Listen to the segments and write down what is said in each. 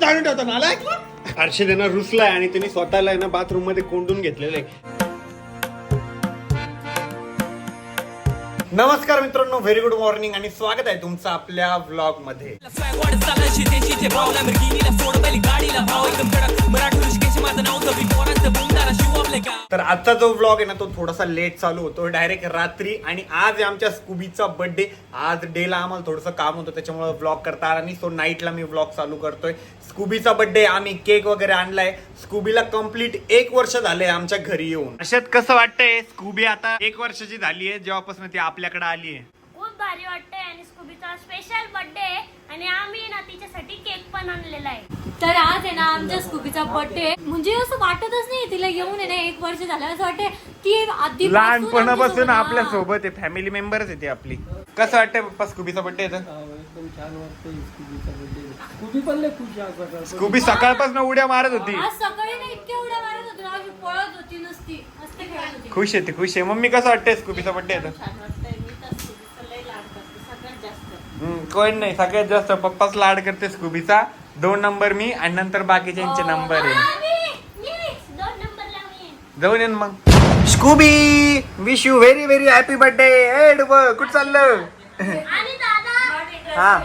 चालून ठेवतो हर्षद रुसलाय आणि त्यांनी स्वतःला ना बाथरूममध्ये कोंडून घेतलेलं आहे. नमस्कार मित्रांनो व्हेरी गुड मॉर्निंग आणि स्वागत आहे तुमचं आपल्या व्लॉगमध्ये. तर आजचा जो व्लॉग आहे ना तो थोडासा लेट चालू होतो. डायरेक्ट रात्री आणि आज आहे आमच्या स्कूबीचा बर्थडे आज डेला आम्हाला थोडंसं काम होतं त्याच्यामुळे व्लॉग करता आला नाही सो नाईटला मी व्लॉग चालू करतोय. स्कूबीचा बर्थडे आम्ही केक वगैरे आणलाय. स्कूबीला कंप्लीट एक वर्ष झालंय आमच्या घरी येऊन. अशात कसं वाटतंय? स्कूबी आता एक वर्षाची झाली आहे जेव्हापासून ती आपल्याकडे आली आहे भारी वाटतंय आणि स्कूबीचा स्पेशल बर्थडे आहे आणि आम्ही ना तिच्यासाठी केक पण आणलेला आहे. तर आज आहे ना आमच्या स्कूबीचा बर्थडे म्हणजे असं वाटतच नाही तिला येऊन आहे ना एक वर्ष झालं. असं वाटते ती आधी लहानपणापासून आपल्यासोबत आहे. फॅमिली मेंबरच आहे ती आपली. कसं वाटतंय पप्पा स्कूबीचा बर्थडे एकदम छान वाटतं स्कूबीचा बर्थडे स्कूबी पण लय खुश आहे स्कूबी सकाळपासून उड्या मारत होती. आज सकाळी ना इतक्या उड्या मारत होती ना अशी पळत होती नुसती. खुश आहे ती खुश आहे. मम्मी कसं वाटतंय स्कूबीचा बर्थडे तर हम्म, कोण नाही सगळ्यात जास्त पप्पाच लाड करते स्कूबीचा. दोन नंबर मी आणि नंतर बाकीच्यांचे नंबर आहे. दोन नंबरला मी आहे. जाऊन येईन मग. Scooby wish you very very happy birthday कुठं चाललं? आणि दादा हा.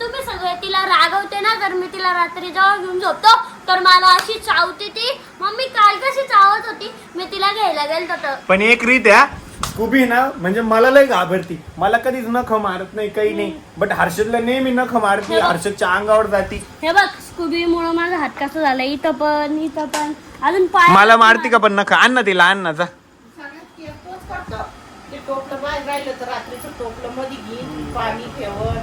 तुम्ही सगळे तिला रागवते ना तर मी तिला रात्री जेव्हा घेऊन झोपतो तर मला अशी चावते ती. मम्मी काल कशी चावत होती? मी तिला घ्यायला गेलतो तर. पण एक रीत आहे हा. स्कूबी ना म्हणजे मला लय घाबरती. मला कधीच नख मारत नाही काही नाही. बट हर्षदला नेहमी नख मारती हर्षदच्या अंगावर जाती. हे बघ स्कूबी मुळे माझा हात कसं झालं? इथं पण इथं पण. अजून पाय मला मारती का पण नख? आण ना तिला आण ना जा. ते टोपलं बाहेर राहिलं तर रात्रीचं टोपलं मध्ये घेईन पाणी ठेवण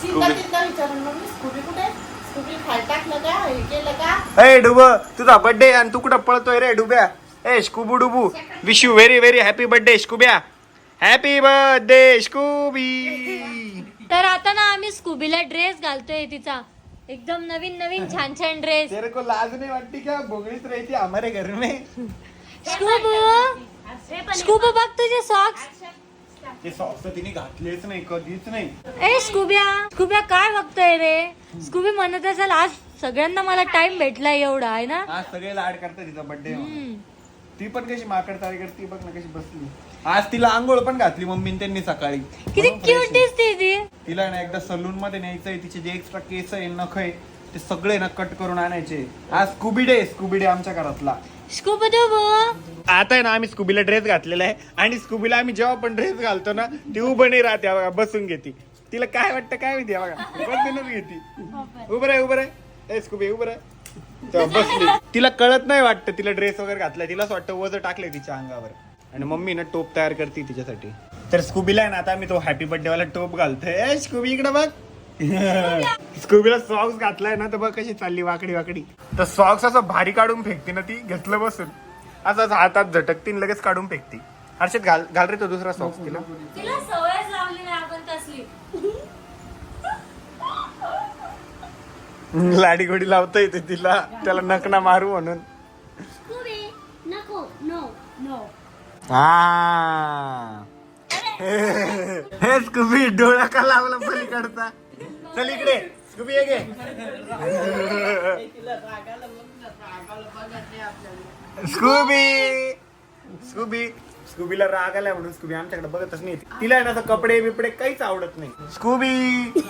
सीता तिथं विचारून मग स्कूबी कुठे? स्कूबी खाली टाकलं का? हे केलं का? ए डुब. तुझा बर्थडे आणि तू कुठं पळतोय रे डुब्या? ए स्कूबू डुबू wish you very very happy birthday स्कूब्या. Happy birthday Scooby. तर आता ना आम्ही स्कूबीला ड्रेस घालतोय तिचा. एकदम नवीन नवीन छान छान ड्रेस तेरे को लाज नहीं वाटती क्या? बोगळीच रहती हमारे घर में. स्कूबू स्कूबू बघ तुझे सॉक्स ते सॉक्स तिने घातलेच नाही कधीच नाही. ए स्कूब्या स्कूब्या काय बघतोय रे? स्कूबी म्हणत असेल आज सगळ्यांना मला टाइम भेटला एवढा आहे ना? आज सगळे लाड करतात तिचा बर्थडे. ती पण कशी माकड तारी करते बघ ना कशी बसली. आज तिला आंघोळ पण घातली मम्मीने त्यांनी सकाळी. किती म्हणून fresh क्यूट आहे. दिसते ती. तिला ना एकदा सलून मध्ये न्यायचंय तिचे जे एक्स्ट्रा केस आहे नख आहे ते सगळे ना कट करून आणायचे. आज स्कूबीडे स्कूबीडे आमच्या घरातला. स्कूबू आता आहे ना आम्ही स्कूबीला ड्रेस घातलेला आहे. आणि स्कूबीला आम्ही जेव्हा पण ड्रेस घालतो ना ती उभं नाही राहते बघा बसून घेते. तिला काय वाटतं काय माहिती आहे बघा. बसूनच घेते. उभं राह उभं राह. ए स्कूबी उभं राह. तेव्हा बसली. तिला कळत नाही वाटतं तिला ड्रेस वगैरे घातलाय. तिला वाटतं वज टाकलंय तिच्या अंगावर. आणि मम्मी ना टोप तयार करते तिच्यासाठी. तर स्कूबीला आहे ना आता मी तो हॅपी बर्थडे वाला टोप घालतोय. स्कूबी इकडे बघ. स्कूबीला सॉक्स घातलाय ना तर बघ कशी चालली वाकडी वाकडी. तर सॉक्स असं भारी काढून फेकते ना ती घेतलं बसून. असं हातात झटकतीन लगेच काढून फेकते. हर्षद घाल घाल रे तो दुसरा सॉक्स तिला. तिला सवयच लावली नाही आपण तसली. लाडी गोडी लावता येते तिला. त्याला नकना मारू म्हणून. स्कूबी नको नो नो. हा. हे स्कूबी डोळा का लावला पलीकडचा? चल इकडे. स्कूबी ये गे स्कूबी. स्कूबी. स्कूबीला राग आलाय म्हणून स्कूबी आमच्याकडे बघतच नाही. तिला ना कपडे बिपडे काहीच आवडत नाही. स्कूबी.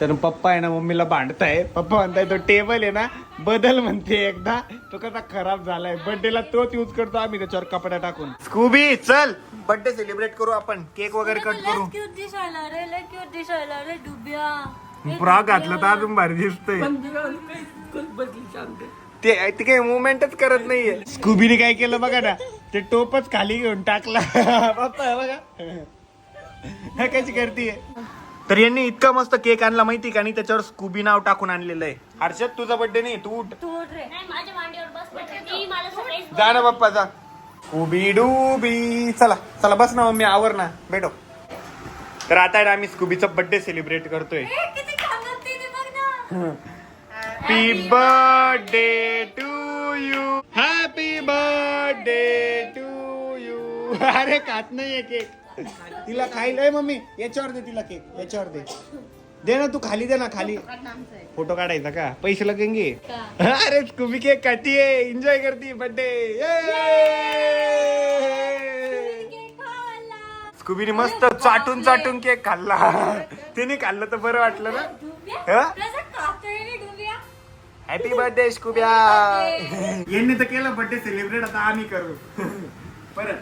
तर पप्पा आहे ना मम्मीला भांडताय. पप्पा म्हणताय तो टेबल आहे ना बदल म्हणते एकदा. तो कसा खराब झालाय. बर्थडेला तोच यूज करतो आम्ही त्याच्यावर कपडा टाकून. स्कूबी चल. बर्थडे सेलिब्रेट करू आपण. केक वगैरे कट करू. क्यूट दिसायला रे लय क्यूट दिसायला रे डुब्या. फ्रॉक घातलं तर अजून भारी दिसतंय. बसली शांत ते ते काही मुवमेंटच करत नाहीये. स्कूबीने काय केलं बघा ना ते टोपच खाली घेऊन टाकला. पप्पा हे बघा. हा कशी करतीये? तर यांनी इतका मस्त केक आणला माहिती का? आणि त्याच्यावर स्कूबी नाव टाकून आणलेलं आहे. हर्षद तुझा बर्थडे नाही तू उठ. जा ना पप्पा जा. उबी डुबी चला चला बस ना मम्मी आवर ना. भेटो. तर आता आहे ना आम्ही स्कूबीचा बर्थडे सेलिब्रेट करतोय. Happy birthday to you happy birthday अरे खात नाहीये केक. तिला खायला आहे मम्मी. याच्यावर दे तिला केक. याच्यावर दे. दे ना तू खाली दे ना खाली. फोटो काढायचा का? पैसे लगेंगे. अरे स्कूबी केक खातीये एन्जॉय करती बर्थडे स्कूबीने मस्त चाटून चाटून केक खाल्ला. तिने खाल्लं तर बरं वाटलं ना? हॅपी बर्थडे स्कूब्या यांनी तर केलं बर्थडे सेलिब्रेट आता आम्ही करू परत.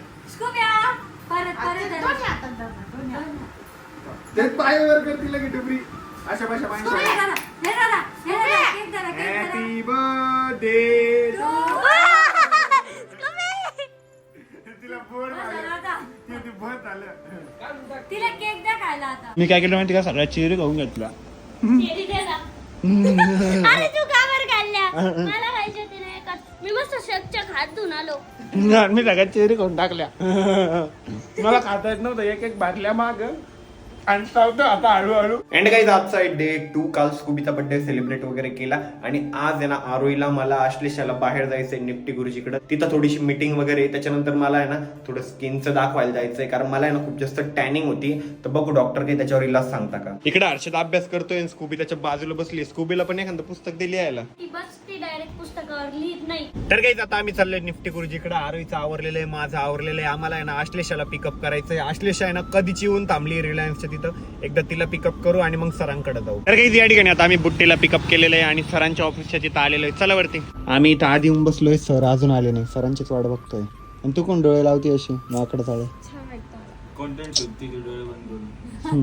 ते पायावर करतील लगे डुबरी अशा भाषा माणसं हॅपी बर्थडे तिला बोर केक द्या खायला आता मी काय केलं माहिती का सगळ्या चेरी खाऊन घेतला चेरी दे ना. अरे तू का बरं खाल्ल्या मला खायची होती ना एकच. मी मस्त शेकच्या खात धुवून आलो. मी सगळ्या चेरी खाऊन टाकल्या. मला खाता येत नव्हतं एक एक बाटल्या माग. आणि चालतो आता हळूहळू. अँड काही आजचा डे टू काल स्कूबीचा बर्थडे सेलिब्रेट वगैरे केला. आणि आज आहे ना आरोईला मला आश्लेषाला बाहेर जायचंय निफ्टी गुरुजीकडे. तिथं थोडीशी मीटिंग वगैरे. त्याच्यानंतर मला आहे ना थोडं स्किनचं दाखवायला जायचंय. कारण मला आहे ना खूप जास्त टॅनिंग होती. तर बघू डॉक्टर काही त्याच्यावर इलाज सांगता का? इकडे हर्षद अभ्यास करतोय आणि स्कूबी त्याच्या बाजूला बसली स्कूबीला पण एखादं पुस्तक दिली यायला. पुस्तकावर लिहित नाही. तर काही आता आम्ही चाललोय निफ्टी गुरुजीकडे आरोईचं आवरलेलं आहे माझं आवरलेलं आहे. आम्हाला आहे ना आश्लेषाला पिकअप करायचंय. आश्लेषा आहे ना कधीची येऊन थांबली रिलायन्सच्या तिथं. एकदा तिला पिकअप करू आणि मग सरांकडे जाऊ. तर काही या ठिकाणी आता आम्ही बुट्टीला पिकअप केलेलं आहे आणि सरांच्या ऑफिसच्या तिथं आलेलो आहे. चला वरती. आम्ही इथं आधी येऊन बसलोय सर अजून आले नाही. सरांचीच वाट बघतोय. आणि तू कोण डोळे लावते अशी? माकडे चाळे तर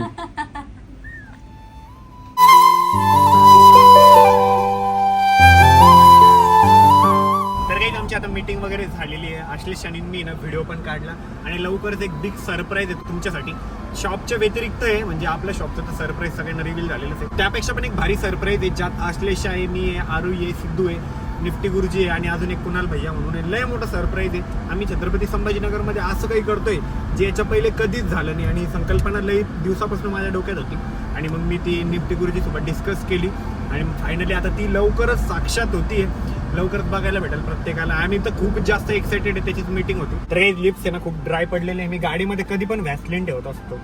झालेली आश्लेष मी ना व्हिडिओ पण काढला. आणि लवकरच एक बिग सरप्राईज आहे तुमच्यासाठी. शॉपच्या व्यतिरिक्त आहे म्हणजे आपल्या शॉपचं तर सरप्राईज सगळ्यांना रिव्हील झालेलंच आहे. त्यापेक्षा पण एक भारी सरप्राईज आहे ज्यात आश्लेष आहे मी आहे आरू आहे सिद्धू आहे निफ्टी गुरुजी आहे आणि अजून एक कुणाल भैया म्हणून आहे. लय मोठा सरप्राईज आहे. आम्ही छत्रपती संभाजीनगरमध्ये असं काही करतोय जे याच्या पहिले कधीच झालं नाही. आणि संकल्पना लई दिवसापासून माझ्या डोक्यात होती. आणि मग मी ती निफ्टी गुरुजीसोबत डिस्कस केली. आणि फायनली आता ती लवकरच साक्षात होती आहे लवकरच बघायला भेटेल प्रत्येकाला. आम्ही तर खूप जास्त एक्साइटेड आहे त्याचीच मीटिंग होती. तर हे लिप्स आहे ना खूप ड्राय पडलेले मी गाडीमध्ये कधी पण व्हॅसलिन ठेवत असतो.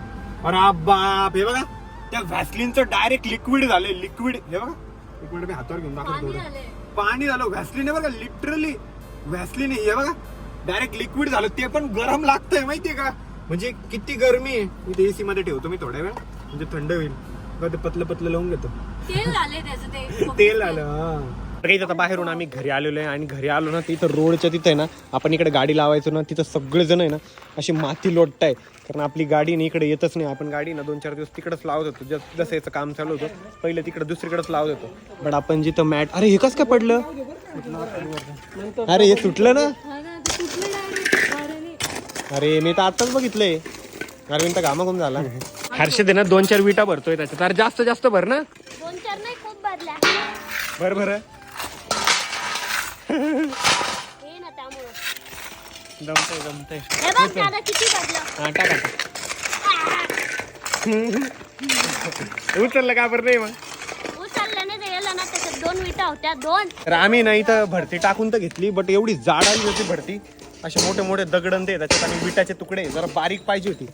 अरे बाप हे बघा. त्या व्हॅसलिनचं डायरेक्ट लिक्विड झाले लिक्विड हे बघा. एक मिनिट मी हातावर घेऊन दाखवतो थोडं. पाणी झालं. व्हॅसलिन आहे बघा लिटरली व्हॅसलिन हे बघा. डायरेक्ट लिक्विड झालं. ते पण गरम लागतंय माहितीये का? म्हणजे किती गरमी आहे. मी ते एसी मध्ये ठेवतो मी थोड्या वेळ. म्हणजे थंड होईल. ते पतलं पतलं लावून घेतो. तेल आलं काही आता बाहेरून आम्ही घरी आलेलो आहे आणि घरी आलो ना तिथं रोडच्या तिथं आहे ना आपण इकडे गाडी लावायचो ना तिथं सगळेजण आहे ना अशी माती लोटताय कारण आपली गाडी ना इकडे येतच नाही आपण गाडी ना दोन चार दिवस तिकडेच लावत होतो जस- जसं याचं काम चालू होतं पहिले तिकडे दुसरीकडेच लावत होतो. बट आपण जिथं मॅट अरे हे कसं काय पडलं? अरे हे सुटलं ना? अरे मी तर आताच बघितलंय. अरविंद तर घामाघूम झाला. हर्षद ना दोन चार विटा भरतोय त्याच्यात. अरे जास्त जास्त भर ना. दोन चार नाही खूप भरल्या. बर बर हे ना त्यामुळं. जमतंय जमतंय हे बघ दादा किती भरलं हा टाका उचललं का बरं नाही मग? उचललं नाही गेलं ना त्याच्यात दोन विटा होत्या दोन. तर आम्ही ना इथं भरती टाकून तर घेतली बट एवढी जाड आली होती भरती. असे मोठे मोठे दगडन ते त्याच्यात आणि विटाचे तुकडे जरा बारीक पाहिजे होती.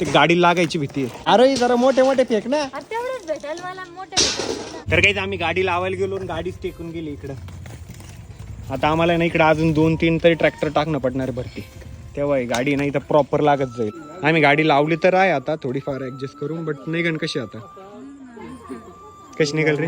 ते गाडी लागायची भीती आहे. अरे जरा मोठे मोठे फेक ना. तेवढंच भेटेल मला मोठे भेटेल तर काही आम्ही गाडी लावायला गेलो आणि गाडीच टेकून गेली इकडं. आता आम्हाला ना इकडं अजून दोन तीन तरी ट्रॅक्टर टाकणं पडणार भरती. तेव्हा गाडी नाही तर प्रॉपर लागत जाईल. आम्ही गाडी लावली तर आहे आता थोडीफार ऍडजस्ट करून बट नाही गण कशी आता? कशी निघाल रे?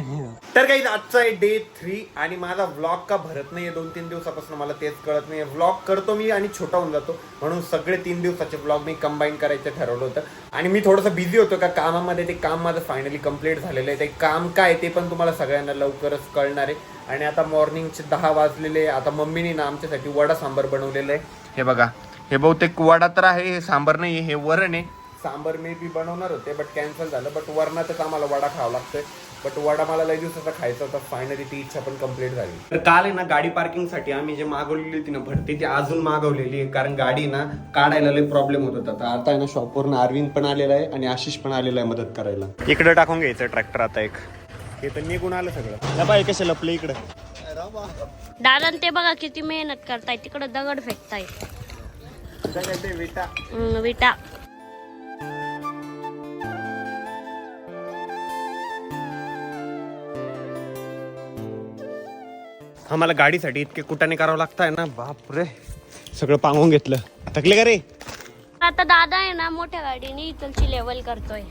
तर काही आजचा आहे डे थ्री आणि माझा व्लॉग का भरत नाहीये दोन तीन दिवसापासून मला तेच कळत नाही व्लॉग करतो मी आणि छोटा होऊन जातो. म्हणून सगळे तीन दिवसाचे व्लॉग मी कंबाईन करायचं ठरवलं होतं. आणि मी थोडंसं बिझी होतो का कामामध्ये ते काम माझं फायनली कंप्लीट झालेलं आहे. ते काम काय ते पण तुम्हाला सगळ्यांना लवकरच कळणार आहे. आणि आता मॉर्निंगचे दहा वाजलेले आता मम्मीने ना आमच्यासाठी वडा सांबर बनवलेलं आहे. हे बघा हे बहुतेक वडा तर आहे हे सांबर नाही हे वरण आहे. सांबर मे बी बनवणार होते बट कॅन्सल झालं. बट वरणातच आम्हाला वडा खावा लागतोय. बट वडा मला लय दिवसाचा खायचा होता. फायनली ती इच्छा पण कंप्लीट झाली. तर काल आहे ना गाडी पार्किंगसाठी आम्ही जे मागवलेली होती ना भरती ती अजून मागवलेली आहे. कारण गाडी ना काढायला लय प्रॉब्लेम होत होता. आता आहे ना शॉपवरून अरविंद पण आलेला आहे आणि आशिष पण आलेला आहे मदत करायला. इकडे टाकून घ्यायचं ट्रॅक्टर आता एक. हे तर निघून आलं सगळं. बाई कसे लपले इकडे? दादा ते बघा किती मेहनत करताय. तिकडं दगड फेकताय. विटा? विटा. आम्हाला गाडीसाठी इतके कुटाने करावं लागतंय ना बापरे सगळं पांगून घेतलं थकले का रे आता दादा आहे ना मोठ्या गाडीने इथलची लेवल करतोय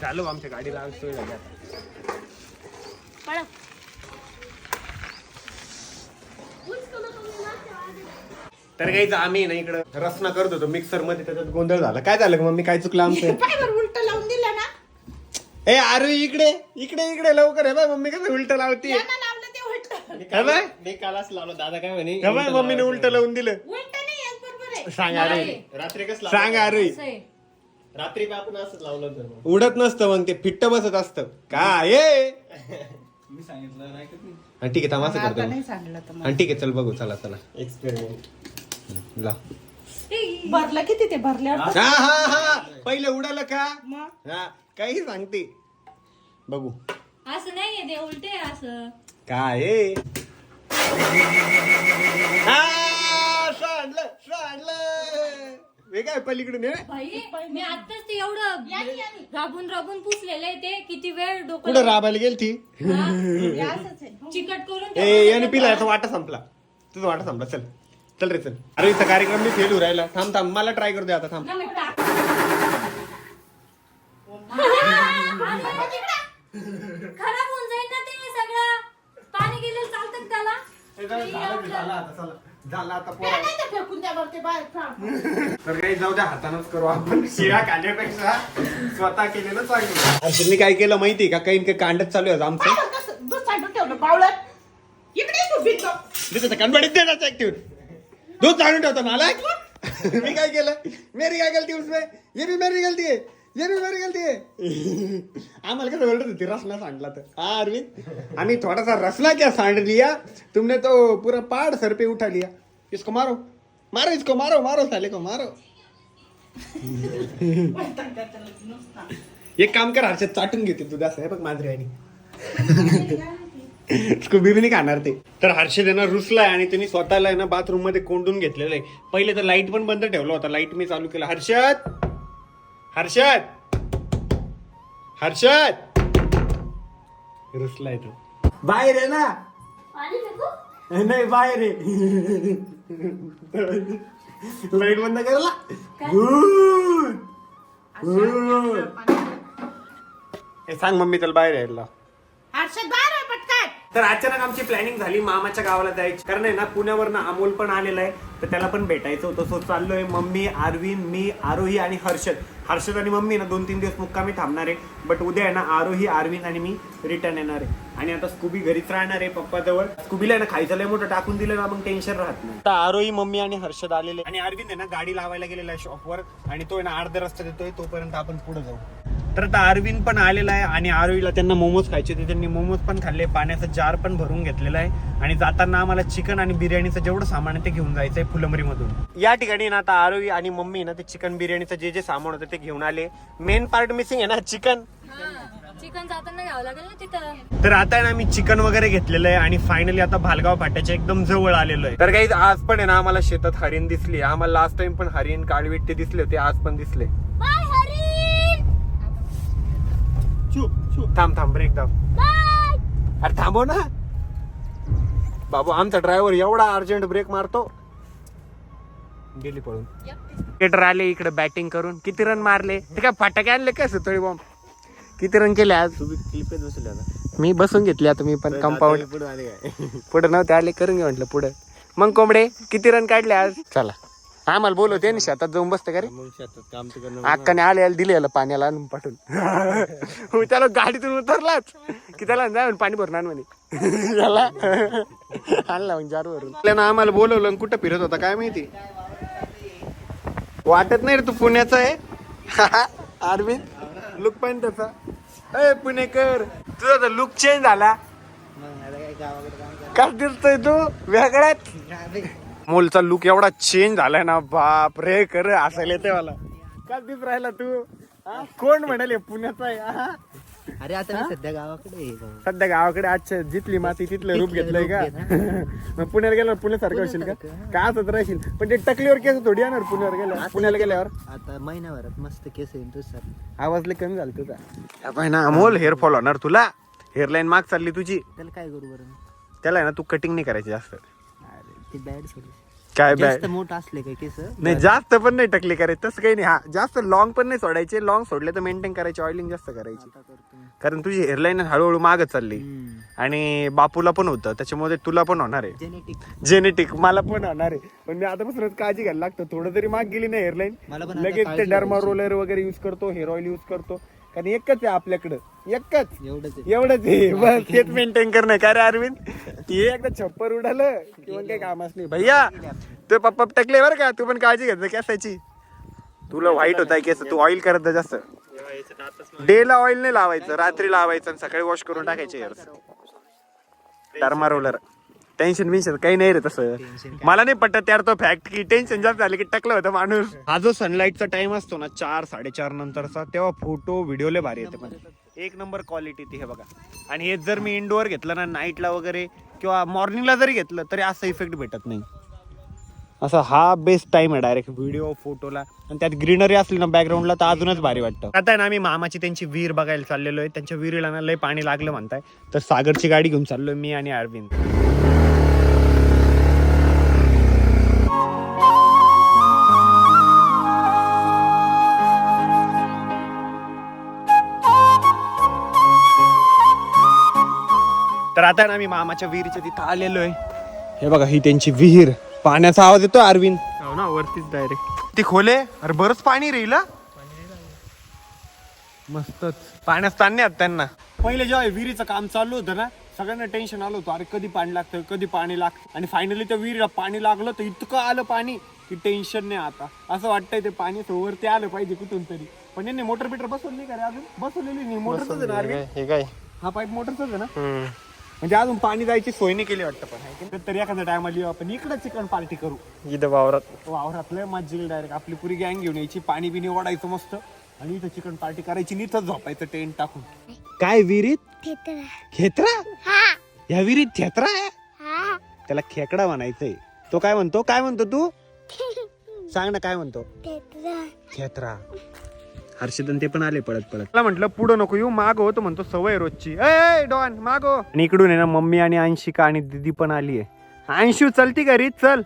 झालो आमच्या गाडीला सोय झाली आता. पळा. तर काही आम्ही ना इकडं. रसना करत होतो मिक्सरमध्ये त्याच्यात गोंधळ झाला. काय झालं मम्मी? काय चुकलं आमचं? उलट लावून दिलं ना. ए अरे इकडे. इकडे इकडे लवकर. आहे बाय मम्मी कसं उलट लावती त्यांना लावलं ते उलट. काय बाय मी कालच लावलो. दादा काय म्हणे? काय बाय मम्मीने उलट लावून दिलं. उलट नाही येत बरोबर आहे. सांग अरे रात्री कसं सांग अरे असं आहे. रात्री बी आपण असंच लावलं होतं उडत नसतं मग ते फिट्ट बसत असतं. काय ये मी सांगितलं नाही. का हा, ठीक आहे तमाशा आता करतो नाही सांगलं तर हा, ठीक आहे चल बघू चला चला. एक्सपेरिमेंट ला. भरलं किती ते? भरल्यावर हा हा हा. पहिले उडालं का? मग? हा काही सांगते. बघू. असं नाहीये ते उलटे आहे असं. काय आहे? हा, सांडलं सांडलं. हे काय पलीकडून हे? भाई मी आताच ते एवढं राबून राबून पुसलेलं आहे ते किती वेळ डोकं कुठं राबायला गेल ती हे असंच आहे. चिकट करून ए याने पिला याचा वाटा संपला. तुझा वाटा संपला चल. चल रे चल. अरे इथं कार्यक्रम मी फेल राहिला. थांब थांब. मला ट्राय करू दे आता थांब. ना, मी टाक- खराब होऊन जाईल ना ते सगळं. पाणी गेलेलं चालतं का त्याला? झाला आता चला. झाला आता त्याला नाही ते फेकून द्या बरं ते बाहेर फाड. तर काही जाऊ द्या हातानच करू आपण. शिळा खाण्यापेक्षा स्वतः केलेलं चांगलं. अर्जुनने काय केलं माहितीये का? काही काही कांडच चालू आहे आमचं. पाहिलं कसं दूध साईडून ठेवलं बावळत इकडे तू भिंतो तिथे कणबडीत देण्याचं ऍक्टिव्ह दूध जाणून ठेवतो मला मी काय केलं? मेरी काय गलती उसमें ये भी मेरी गलती है ये भी मेरी गलती है आम्हाला कसं बोलत होती रसना सांडला तर. हा अरविंद आम्ही थोडासा रसना क्या सांड लिया तुमने तो पूरा पहाड़ सर पे उठा लिया. इसको मारो. मारो इसको मारो मारो साले को मारो. एक काम कर हर्षद चाटून घेते तुझा असं आहे बघ आणि स्कूबी बी नाही खाणार ते. तर हर्षद आहे ना रुसलाय आणि त्यांनी स्वतःला ना बाथरूममध्ये कोंडून घेतलेलं आहे. पहिले तर लाइट पण बंद ठेवला होता. लाइट मी चालू केला. हर्षद! हर्षद! हर्षद! रुसलाय तो. बाहेर आहे ना. नाही बाहेर आहे लाइट बंद. ए, सांग मम्मी त्याला बाहेर यायला हर्षद बाहेर तर अचानक आमची प्लॅनिंग झाली. मामाच्या गावाला जायची. कारण आहे ना पुण्यावरनं अमोल पण आलेला आहे. तर त्याला पण भेटायचं होतं. सो चाललोय मम्मी आरविन मी आरोही आणि हर्षद. हर्षद आणि मम्मी ना दोन तीन दिवस मुक्कामी थांबणार आहे. बट उद्या आहे ना आरोही आरविन आणि मी रिटर्न येणार आहे. आणि आता स्कूबी घरीच राहणार आहे पप्पा जवळ स्कूबीला आहे ना खायचं लय मोठं टाकून दिलं ना मग टेन्शन राहत नाही. आता आरोही मम्मी आणि हर्षद आलेले. आणि अरविंद आहे ना गाडी लावायला गेलेला आहे शॉपवर आणि तो आहे ना अर्ध्या रस्त्यात येतोय तोपर्यंत आपण पुढे जाऊ. तर आता अरविंद पण आलेला आहे आणि आरोहीला त्यांना मोमोज खायचे होते. त्यांनी मोमोज पण खाल्ले पाण्याचा जार पण भरून घेतलेला आहे. आणि जाताना आम्हाला चिकन आणि बिर्याणीचं जेवढं सामान आहे ते घेऊन जायचंय. मधून या ठिकाणी ना आता आरोही आणि मम्मी ना ते चिकन बिर्याणीचं जे जे सामान होतं ते घेऊन आले. मेन पार्ट मिसिंग आहे ना चिकन. चिकन जाताना घ्यावं लागेल ना तिथं. तर आता आहे ना आम्ही चिकन वगैरे घेतलेलं आहे आणि फायनली आता भालगाव फाट्याच्या एकदम जवळ आलेलो आहे. तर काही आज पण आहे ना आम्हाला शेतात हरिण दिसली. आम्हाला लास्ट टाइम पण हरिण काळविट्टे दिसले होते आज पण दिसले. बाय थांब थांब ब्रेक दाब बाय अरे थांबव ना. बाबू आमचा ड्रायव्हर एवढा अर्जंट ब्रेक मारतो. गेली पळून. क्रिकेटर आले इकडे बॅटिंग करून. किती रन मारले? ते काय फटाके आणले काय सुतळी बॉम्ब किती रन केले आज? क्लिपेत बसले आता. मी बसून घेतली आता मी पण कंपाऊंड पुढे आले काय? पुढे नव्हते आले करून घे म्हटलं पुढे. मग कोंबडे किती रन काढले आज? चला. आम्हाला बोलवते ना शेतात जाऊन बसते का रे? अक्काने आले आले दिले याला पाण्याला आणून पाठवून. हो, त्याला गाडीतून उतरलाच. की त्याला जाऊन पाणी भरून आण म्हणे. याला. आणला मग जार भरून त्यानं आम्हाला बोलवलं आणि कुठं फिरत होता काय माहिती? वाटत नाही रे तू पुण्याचा आहे. अरविंद लुक पण त्याचा. ए पुणेकर तुझा तर लुक चेंज झाला. काय दिसतोय तू? वेगळ्यात मोलचा लुक एवढा चेंज झालाय ना बाप रे कर असायला येते मला. काय दिस राहिला तू? कोण म्हणाले पुण्याचा आहे? हा? अरे आता मी सध्या गावाकडे आहे भाऊ. सध्या गावाकडे आजच्या जिथली माती तिथलं रूप घेतलंय का? मग पुण्याला गेल्यावर पुण्यासारखं होशील का? का असत राहशील पण ते टकलीवर केस थोडी येणार पुण्यावर गेल्यावर. पुण्याला गेल्यावर? आता महिन्याभरात मस्त केस येईल तू सर. आवाज लय कमी झाला तुझा पाय ना अमोल हेअर फॉल होणार तुला. हेअरलाईन माग चालली तुझी. त्याला काय करू बरं? त्याला आहे ना तू कटिंग नाही करायची जास्त. अरे ते बॅड सोल्युशन काय जास्त बॅ मोठं असले काय केस? नाही जास्त पण नाही टकली करायची तसं काही नाही. हा जास्त लॉंग पण नाही सोडायचे. लॉंग सोडले तर मेंटेन करायचे ऑइलिंग जास्त करायची. कारण तुझी हेअरलाईन हळूहळू मागत चालली. आणि बापूला पण होतं त्याच्यामुळे तुला पण होणार आहे. जेनेटिक जेनेटिक मला पण होणार आहे. पण मी आतापासूनच काळजी घ्यायला लागतो. थोडं तरी माग गेली नाही हेअरलाईन मला पण आता लगेच ते काळजी डर्मा रोलर वगैरे युज करतो हेअर ऑइल युज करतो. कारण एकच आहे आपल्याकडं. एकच. एवढंच आहे. एवढंच आहे. बस तेच मेंटेन करणं काय रे अरविंद? ते एकदा छप्पर उडालं किंवा काही कामच नाही. भैया तू पप्पा टकले बरं का? तू पण काळजी घेत जा केसाची. तुला व्हाईट होत आहे केस. तू ऑइल करत जा जास्त. डेला ऑइल नाही लावायचं रात्री लावायचं आणि सकाळी वॉश करून टाकायचे टर्मा रोलर टेन्शन बिन्शन काही नाही रे तसं. मला नाही पटत यार तो फॅक्ट की टेन्शन जास्त झालं की टकलं होतं माणूस. हा जो सनलाईटचा टाइम असतो ना चार साडेचार नंतरचा तेव्हा फोटो व्हिडिओले भारी येते पण एक नंबर क्वालिटी ती हे बघा. आणि हे जर मी इंडोअर घेतलं ना नाईटला वगैरे किंवा मॉर्निंगला जरी घेतलं तरी असा इफेक्ट भेटत नाही. असा हा बेस्ट टाइम आहे डायरेक्ट व्हिडिओ फोटोला आणि त्यात ग्रीनरी असली ना बॅकग्राऊंडला तर अजूनच भारी वाटतं. आता आहे ना आम्ही मामाची त्यांची विहीर बघायला चाललेलो आहे. त्यांच्या विहिरीला ना लय पाणी लागलं म्हणताय. तर सागरची गाडी घेऊन चाललोय मी आणि अरविंद. तर आता ना मी मामाच्या विहिरीच्या तिथं आलेलो आहे. हे बघा ही त्यांची विहीर. पाण्याचा आवाज येतो अरविंद. हो ना वरतीच डायरेक्ट ती खोले? अरे बरंच पाणी राहील. मस्तच. पाण्यात ताण नाही आहेत त्यांना. पहिले जेव्हा विहिरीचं काम चालू होतं ना सगळ्यांना टेन्शन आलं होतं. अरे कधी पाणी लागतं कधी पाणी लागतं. आणि फायनली त्या विहिरीला पाणी लागलं तर इतकं आलं पाणी की टेन्शन नाही आता. असं वाटतंय ते पाणी वरती आलं पाहिजे कुठून तरी. पण यांनी मोटर बिटर बसवली नाही का रे अजून? बसवलेली नाही. मोटरच आहे ना अरविंद? हे काय? हो. हा पाईप मोटरच आहे ना? म्हणजे अजून पाणी जायची सोय नाही केली वाटतं पण आहे की? तरी एखाद्या टायमाला येऊ आपण इकडे चिकन पार्टी करू. इथं वावरात. वावरातलं मज्जा डायरेक्ट आपली पुरी गँग घेऊन यायची पाणी बिनी ओढायचं मस्त. आणि इथं चिकन पार्टी करायची आणि इथंच झोपायचं टेंट टाकून. काय विहिरीत खेत्रा. या विहिरीत खेत्रा आहे? त्याला खेकडा म्हणायचंय. तो काय म्हणतो? काय म्हणतो तू? सांग ना काय म्हणतो? खेत्रा. हर्षदन ते पण आले पळत पळत. मला म्हटलं पुढं नको येऊ माग हो तो म्हणतो सवय रोजची. ए डॉन माग. आणि इकडून आहे ना मम्मी आणि अंशिका आणि दिदी पण आली आहे. अंशू चलती घरी चल.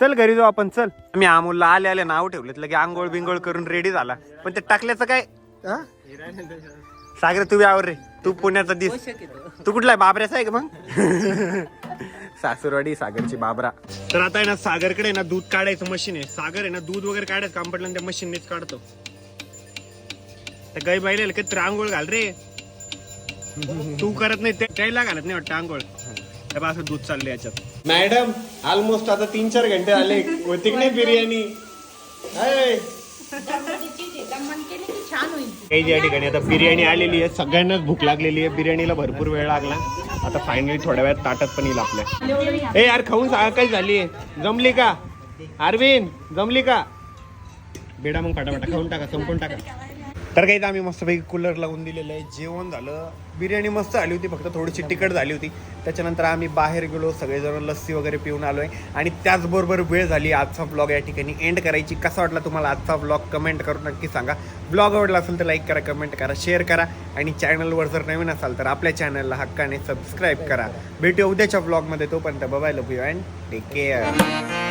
चल घरी जाऊ आपण चल. मी अमोलला आले आले नाव ठेवलेत लगे आंघोळ बिंगोळ करून रेडी झाला. पण ते टाकल्याचं काय? हा? सागर तू आवर रे. तू पुण्याचा दिस. तू कुठला आहे? बाबऱ्याचा आहे का मग? सासूरवाडी सागरची बाबरा. तर आता आहे ना सागरकडे आहे ना दूध काढायचं मशीन आहे. सागर आहे ना दूध वगैरे काढायचं काम पडलं ना त्या मशीननेच काढतो. तर गाई बाईला काही आंघोळ घाल रे. तू करत नाही त्याला घालत नाही वाटतं आंघोळ. तर असं दूध चाललंय याच्यात. मॅडम ऑलमोस्ट आता तीन चार घंटे आले. होती की नाही बिर्याणी? काही या ठिकाणी आता बिर्याणी आलेली आहे सगळ्यांनाच भूक लागलेली आहे. बिर्याणीला भरपूर वेळ लागला. आता फायनली थोड्या वेळात ताटात पण येईल आपल्या. ए यार खाऊन सांगा काय झाली जमली का? अरविंद जमली का? बेडा मग फटाफटा खाऊन टाका संपून टाका. तर काही आम्ही मस्तपैकी कूलर लावून दिलेलं आहे. जेवण झालं. बिर्याणी मस्त आली होती फक्त थोडीशी तिखट झाली होती. त्याच्यानंतर आम्ही बाहेर गेलो सगळेजण लस्सी वगैरे पिऊन आलो आहे आणि त्याचबरोबर वेळ झाली आजचा ब्लॉग या ठिकाणी एंड करायची. कसा वाटला तुम्हाला आजचा ब्लॉग कमेंट करून नक्की सांगा. ब्लॉग आवडला असेल तर लाईक करा कमेंट करा शेअर करा. आणि चॅनलवर जर नवीन असाल तर आपल्या चॅनलला हक्काने सबस्क्राईब करा. भेटूया उद्याच्या ब्लॉगमध्ये तोपर्यंत बघायला love you and take care